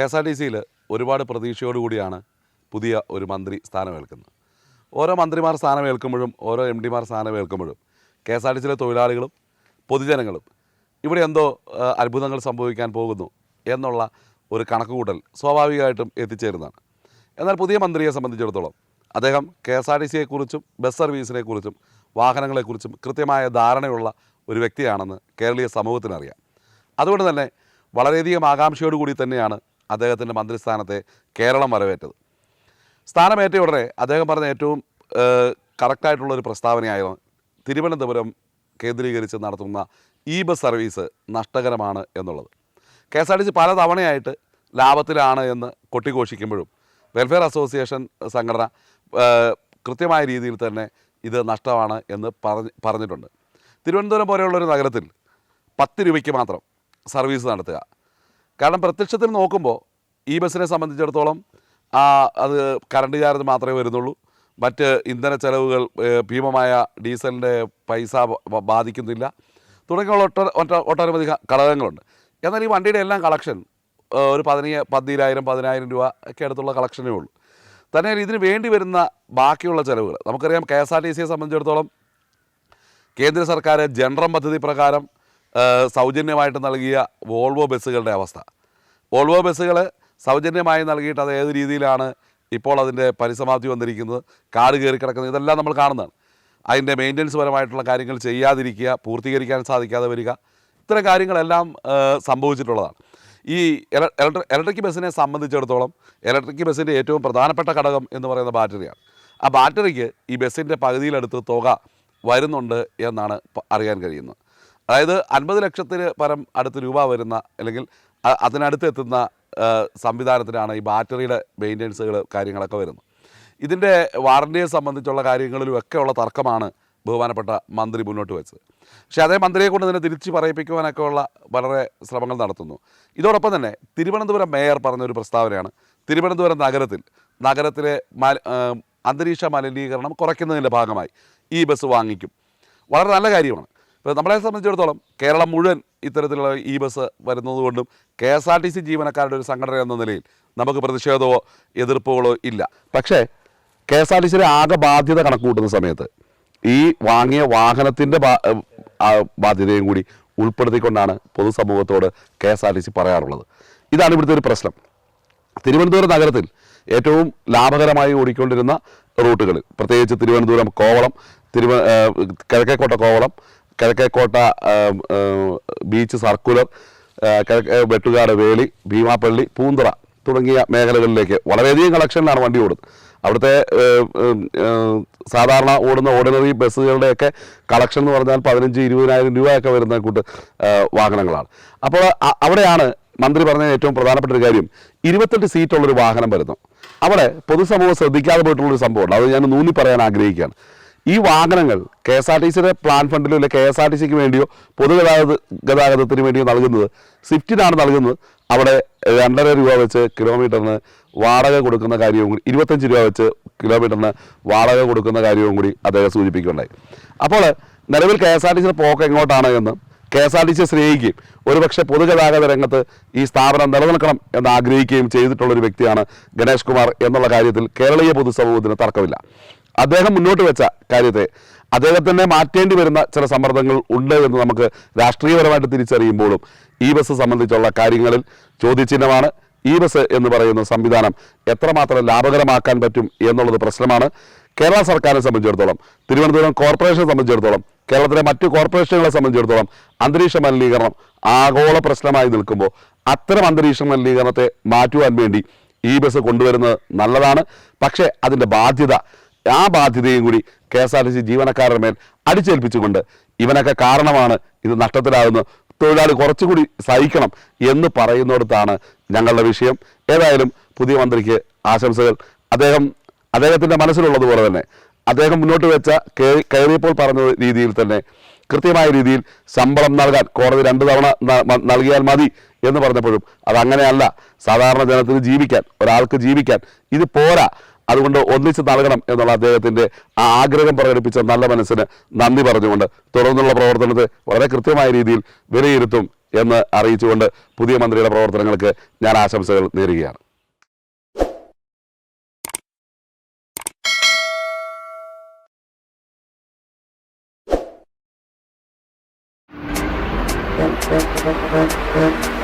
K S R T സിയിൽ ഒരുപാട് പ്രതീക്ഷയോടുകൂടിയാണ് പുതിയ ഒരു മന്ത്രി സ്ഥാനമേൽക്കുന്നത്. ഓരോ മന്ത്രിമാർ സ്ഥാനമേൽക്കുമ്പോഴും ഓരോ എം ഡിമാർ സ്ഥാനമേൽക്കുമ്പോഴും കെ എസ് ആർ ടി സിയിലെ തൊഴിലാളികളും പൊതുജനങ്ങളും ഇവിടെ എന്തോ അത്ഭുതങ്ങൾ സംഭവിക്കാൻ പോകുന്നു എന്നുള്ള ഒരു കണക്കുകൂട്ടൽ സ്വാഭാവികമായിട്ടും എത്തിച്ചേരുന്നതാണ്. എന്നാൽ പുതിയ മന്ത്രിയെ സംബന്ധിച്ചിടത്തോളം അദ്ദേഹം കെ എസ് ആർ ടി സിയെക്കുറിച്ചും ബസ് സർവീസിനെക്കുറിച്ചും വാഹനങ്ങളെക്കുറിച്ചും കൃത്യമായ ധാരണയുള്ള ഒരു വ്യക്തിയാണെന്ന് കേരളീയ സമൂഹത്തിനറിയാം. അതുകൊണ്ട് തന്നെ വളരെയധികം ആകാംക്ഷയോടുകൂടി തന്നെയാണ് അദ്ദേഹത്തിന്റെ മന്ത്രിസ്ഥാനത്തെ കേരളം വരവേറ്റത്. സ്ഥാനമേറ്റ ഉടനെ അദ്ദേഹം പറഞ്ഞ ഏറ്റവും കറക്റ്റായിട്ടുള്ളൊരു പ്രസ്താവനയായിരുന്നു. തിരുവനന്തപുരം കേന്ദ്രീകരിച്ച് നടത്തുന്ന ഇ ബസ് സർവീസ് നഷ്ടകരമാണ് എന്നുള്ളത്. K S R T C പല തവണയായിട്ട് ലാഭത്തിലാണ് എന്ന് കൊട്ടിഘോഷിക്കുമ്പോഴും വെൽഫെയർ അസോസിയേഷൻ സംഘടന കൃത്യമായ രീതിയിൽ തന്നെ ഇത് നഷ്ടമാണ് എന്ന് പറഞ്ഞ് പറഞ്ഞിട്ടുണ്ട്. തിരുവനന്തപുരം പോലെയുള്ളൊരു നഗരത്തിൽ പത്ത് രൂപയ്ക്ക് മാത്രം സർവീസ് നടത്തുക. കാരണം പ്രത്യക്ഷത്തിൽ നോക്കുമ്പോൾ ഈ ബസ്സിനെ സംബന്ധിച്ചിടത്തോളം അത് കറണ്ട് ചാർജ് മാത്രമേ വരുന്നുള്ളൂ. മറ്റ് ഇന്ധന ചെലവുകൾ ഭീമമായ ഡീസലിന്റെ പൈസ ബാധിക്കുന്നില്ല. തുടങ്ങിയുള്ള ഒട്ട ഒട്ട ഒട്ടനവധി ഘടകങ്ങളുണ്ട്. എന്നാൽ ഈ വണ്ടിയുടെ എല്ലാം കളക്ഷൻ ഒരു പതിനയ്യ പതിനായിരം പതിനായിരം രൂപ ഒക്കെ അടുത്തുള്ള കളക്ഷനേ ഉള്ളൂ. തന്നെ ഇതിന് വേണ്ടി വരുന്ന ബാക്കിയുള്ള ചിലവുകൾ നമുക്കറിയാം കെ എസ് ആർ ടി സിയെ സംബന്ധിച്ചിടത്തോളം കേന്ദ്ര സർക്കാർ ജനറം പദ്ധതി പ്രകാരം സൗജന്യമായിട്ട് നൽകിയ വോൾവോ ബസ്സുകളുടെ അവസ്ഥ. വോൾവോ ബസ്സുകൾ സൗജന്യമായി നൽകിയിട്ട് അത് ഏത് രീതിയിലാണ് ഇപ്പോൾ അതിന്റെ പരിസമാപ്തി വന്നിരിക്കുന്നത് കാട് കയറി കിടക്കുന്നത് ഇതെല്ലാം നമ്മൾ കാണുന്നതാണ്. അതിന്റെ മെയിന്റനൻസ് പരമായിട്ടുള്ള കാര്യങ്ങൾ ചെയ്യാതിരിക്കുക പൂർത്തീകരിക്കാൻ സാധിക്കാതെ വരിക ഇത്തരം കാര്യങ്ങളെല്ലാം സംഭവിച്ചിട്ടുള്ളതാണ്. ഈ ഇലക്ട്രിക് ബസ്സിനെ സംബന്ധിച്ചിടത്തോളം ഇലക്ട്രിക് ബസ്സിന്റെ ഏറ്റവും പ്രധാനപ്പെട്ട ഘടകം എന്ന് പറയുന്ന ബാറ്ററിയാണ്. ആ ബാറ്ററിക്ക് ഈ ബസ്സിന്റെ പകുതിയിലെടുത്ത് തുക വരുന്നുണ്ട് എന്നാണ് അറിയാൻ കഴിയുന്നത്. അതായത് അൻപത് ലക്ഷത്തിന് പരം അടുത്ത് രൂപ വരുന്ന അല്ലെങ്കിൽ അതിനടുത്ത് എത്തുന്ന സംവിധാനത്തിനാണ് ഈ ബാറ്ററിയുടെ മെയിന്റെനൻസുകൾ കാര്യങ്ങളൊക്കെ വരുന്നത്. ഇതിന്റെ വാറണ്ടിയെ സംബന്ധിച്ചുള്ള കാര്യങ്ങളിലും ഒക്കെയുള്ള തർക്കമാണ് ബഹുമാനപ്പെട്ട മന്ത്രി മുന്നോട്ട് വെച്ചത്. പക്ഷേ അതേ മന്ത്രിയെ കൊണ്ട് തന്നെ തിരിച്ച് പറയിപ്പിക്കുവാനൊക്കെ ഉള്ള വളരെ ശ്രമങ്ങൾ നടത്തുന്നു. ഇതോടൊപ്പം തന്നെ തിരുവനന്തപുരം മേയർ പറഞ്ഞൊരു പ്രസ്താവനയാണ്. തിരുവനന്തപുരം നഗരത്തിൽ നഗരത്തിലെ അന്തരീക്ഷ മലിനീകരണം കുറയ്ക്കുന്നതിന്റെ ഭാഗമായി ഈ ബസ് വാങ്ങിക്കും. വളരെ നല്ല കാര്യമാണ്. ഇപ്പോൾ നമ്മളെ സംബന്ധിച്ചിടത്തോളം കേരളം മുഴുവൻ ഇത്തരത്തിലുള്ള ഈ bus വരുന്നതുകൊണ്ടും K S R T C ജീവനക്കാരുടെ ഒരു സംഘടന എന്ന നിലയിൽ നമുക്ക് പ്രതിഷേധമോ എതിർപ്പുകളോ ഇല്ല. പക്ഷേ കെ എസ് ആർ ടി സിയുടെ ആകെ ബാധ്യത കണക്ക് കൂട്ടുന്ന സമയത്ത് ഈ വാങ്ങിയ വാഹനത്തിന്റെ ബാധ്യതയും കൂടി ഉൾപ്പെടുത്തിക്കൊണ്ടാണ് പൊതുസമൂഹത്തോട് K S R T C പറയാറുള്ളത്. ഇതാണ് ഇവിടുത്തെ ഒരു പ്രശ്നം. തിരുവനന്തപുരം നഗരത്തിൽ ഏറ്റവും ലാഭകരമായി ഓടിക്കൊണ്ടിരുന്ന റൂട്ടുകൾ. പ്രത്യേകിച്ച് തിരുവനന്തപുരം കോവളം തിരുവ കിഴക്കേക്കോട്ട കോവളം കിഴക്കേക്കോട്ട ബീച്ച് സർക്കുലർ കിഴക്കേ വെട്ടുകാട് വേളി ഭീമാപ്പള്ളി പൂന്തറ തുടങ്ങിയ മേഖലകളിലേക്ക് വളരെയധികം കളക്ഷനിലാണ് വണ്ടി ഓടുന്നത്. അവിടുത്തെ സാധാരണ ഓടുന്ന ഓർഡിനറി ബസ്സുകളുടെയൊക്കെ കളക്ഷൻ എന്ന് പറഞ്ഞാൽ പതിനഞ്ച് ഇരുപതിനായിരം രൂപയൊക്കെ വരുന്ന കൂട്ട് വാഹനങ്ങളാണ്. അപ്പോൾ അവിടെയാണ് മന്ത്രി പറഞ്ഞ ഏറ്റവും പ്രധാനപ്പെട്ട ഒരു കാര്യം. ഇരുപത്തെട്ട് സീറ്റുള്ളൊരു വാഹനം വരുന്നു. അവിടെ പൊതുസമൂഹം ശ്രദ്ധിക്കാതെ പോയിട്ടുള്ളൊരു സംഭവമുണ്ട്. അത് ഞാൻ നൂന്നി പറയാൻ ആഗ്രഹിക്കുകയാണ്. ഈ വാഹനങ്ങൾ കെ എസ് ആർ ടി സിയുടെ പ്ലാൻ ഫണ്ടിലോ അല്ലെങ്കിൽ കെ എസ് ആർ ടി സിക്ക് വേണ്ടിയോ പൊതുഗതാഗത ഗതാഗതത്തിന് വേണ്ടിയോ നൽകുന്നത് സ്വിഫ്റ്റിനാണ് നൽകുന്നത്. അവിടെ രണ്ടര രൂപ വെച്ച് കിലോമീറ്ററിന് വാടക കൊടുക്കുന്ന കാര്യവും കൂടി ഇരുപത്തഞ്ച് രൂപ വെച്ച് കിലോമീറ്ററിന് വാടക കൊടുക്കുന്ന കാര്യവും കൂടി അദ്ദേഹം സൂചിപ്പിക്കുകയുണ്ടായി. അപ്പോൾ നിലവിൽ കെ എസ് ആർ ടി സിയുടെ പോക്ക് എങ്ങോട്ടാണ് എന്ന് കെ എസ് ആർ ടി സിയെ സ്നേഹിക്കുകയും ഒരുപക്ഷെ പൊതുഗതാഗത രംഗത്ത് ഈ സ്ഥാപനം നിലനിൽക്കണം എന്ന് ആഗ്രഹിക്കുകയും ചെയ്തിട്ടുള്ള ഒരു വ്യക്തിയാണ് ഗണേഷ് കുമാർ എന്നുള്ള കാര്യത്തിൽ കേരളീയ പൊതുസമൂഹത്തിന് തർക്കമില്ല. അദ്ദേഹം മുന്നോട്ട് വെച്ച കാര്യത്തെ അദ്ദേഹത്തിനെ മാറ്റേണ്ടി വരുന്ന ചില സമ്മർദ്ദങ്ങൾ ഉണ്ട് എന്ന് നമുക്ക് രാഷ്ട്രീയപരമായിട്ട് തിരിച്ചറിയുമ്പോഴും ഈ ബസ് സംബന്ധിച്ചുള്ള കാര്യങ്ങളിൽ ചോദ്യചിഹ്നമാണ്. ഈ ബസ് എന്ന് പറയുന്ന സംവിധാനം എത്രമാത്രം ലാഭകരമാക്കാൻ പറ്റും എന്നുള്ളത് പ്രശ്നമാണ്. കേരള സർക്കാരിനെ സംബന്ധിച്ചിടത്തോളം തിരുവനന്തപുരം കോർപ്പറേഷനെ സംബന്ധിച്ചിടത്തോളം കേരളത്തിലെ മറ്റു കോർപ്പറേഷനുകളെ സംബന്ധിച്ചിടത്തോളം അന്തരീക്ഷ മലിനീകരണം ആഗോള പ്രശ്നമായി നിൽക്കുമ്പോൾ അത്തരം അന്തരീക്ഷ മലിനീകരണത്തെ മാറ്റുവാൻ വേണ്ടി ഈ ബസ് കൊണ്ടുവരുന്നത് നല്ലതാണ്. പക്ഷേ അതിന്റെ ബാധ്യത ആ ബാധ്യതയും കൂടി K S R T C ജീവനക്കാരുടെ മേൽ അടിച്ചേൽപ്പിച്ചുകൊണ്ട് ഇവനൊക്കെ കാരണമാണ് ഇത് നഷ്ടത്തിലാകുന്നത്. തൊഴിലാളി കുറച്ചുകൂടി സഹിക്കണം എന്ന് പറയുന്നിടത്താണ് ഞങ്ങളുടെ വിഷയം. ഏതായാലും പുതിയ മന്ത്രിക്ക് ആശംസകൾ. അദ്ദേഹം അദ്ദേഹത്തിന്റെ മനസ്സിലുള്ളതുപോലെ തന്നെ അദ്ദേഹം മുന്നോട്ട് വെച്ച കയറിയപ്പോൾ പറഞ്ഞ രീതിയിൽ തന്നെ കൃത്യമായ രീതിയിൽ ശമ്പളം നൽകാൻ കോടതി രണ്ട് തവണ നൽകിയാൽ മതി എന്ന് പറഞ്ഞപ്പോഴും അതങ്ങനെയല്ല സാധാരണ ജനത്തിന് ജീവിക്കാൻ ഒരാൾക്ക് ജീവിക്കാൻ ഇത് പോരാ. അതുകൊണ്ട് ഒന്നിച്ച് നൽകണം എന്നുള്ള അദ്ദേഹത്തിന്റെ ആ ആഗ്രഹം പ്രകടിപ്പിച്ച നല്ല മനസ്സിന് നന്ദി പറഞ്ഞുകൊണ്ട് തുടർന്നുള്ള പ്രവർത്തനത്തെ വളരെ കൃത്യമായ രീതിയിൽ വിലയിരുത്തും എന്ന് അറിയിച്ചുകൊണ്ട് പുതിയ മന്ത്രിയുടെ പ്രവർത്തനങ്ങൾക്ക് ഞാൻ ആശംസകൾ നേരുകയാണ് Thank you.